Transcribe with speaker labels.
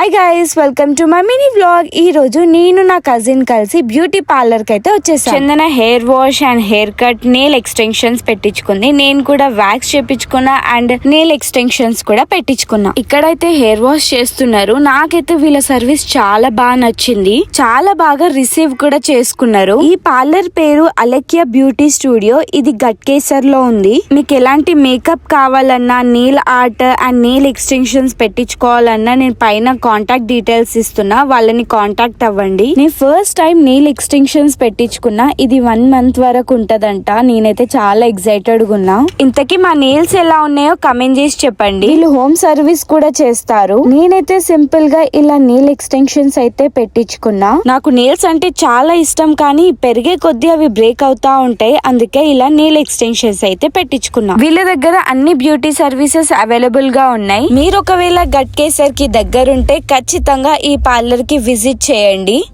Speaker 1: Hi guys welcome to my mini vlog ఈ రోజు నేను నా కజిన్ కలిసి బ్యూటీ పార్లర్కి అయితే వచ్చేసాను Chandana hair wash and hair cut nail extensions పెట్టించుకుంది. నేను కూడా వ్యాక్స్ చేపించుకున్నా అండ్ నెయిల్ ఎక్స్టెన్షన్స్ కూడా పెట్టించుకున్నా. ఇక్కడైతే హెయిర్ వాష్ చేస్తున్నారు. నాకైతే వీళ్ళ సర్వీస్ చాలా బాగా నచ్చింది. చాలా బాగా రిసీవ్ కూడా చేసుకున్నారు. ఈ పార్లర్ పేరు అలెక్య బ్యూటీ స్టూడియో ఇది గట్కేసర్లో ఉంది. మీకు ఎలాంటి మేకప్ కావాలన్నా nail art and nail extensions పెట్టించుకోవాలన్నా నేను పైన కాంటాక్ట్ డీటెయిల్స్ ఇస్తున్నా వాళ్ళని కాంటాక్ట్ అవ్వండి. నేను ఫస్ట్ టైం నెయిల్ ఎక్స్టెన్షన్స్ పెట్టించుకున్నా ఇది వన్ మంత్ వరకు ఉంటదంట. నేనైతే చాలా ఎక్సైటెడ్ ఉన్నా. ఇంతకీ మా నెయిల్స్ ఎలా ఉన్నాయో కమెంట్ చేసి చెప్పండి. వీళ్ళు హోమ్ సర్వీస్ కూడా చేస్తారు. నేనైతే సింపుల్గా ఇలా నెయిల్ ఎక్స్టెన్షన్స్ అయితే పెట్టించుకున్నా. నాకు నెయిల్స్ అంటే చాలా ఇష్టం కానీ పెరిగే కొద్దీ అవి బ్రేక్ అవుతా ఉంటాయి. అందుకే ఇలా నెయిల్ ఎక్స్టెన్షన్స్ అయితే పెట్టించుకున్నా. వీళ్ళ దగ్గర అన్ని బ్యూటీ సర్వీసెస్ అవైలబుల్గా ఉన్నాయి. మీరు ఒకవేళ గట్ కేసర్కి దగ్గరుంటే ఖచ్చితంగా ఈ పార్లర్కి విజిట్ చేయండి.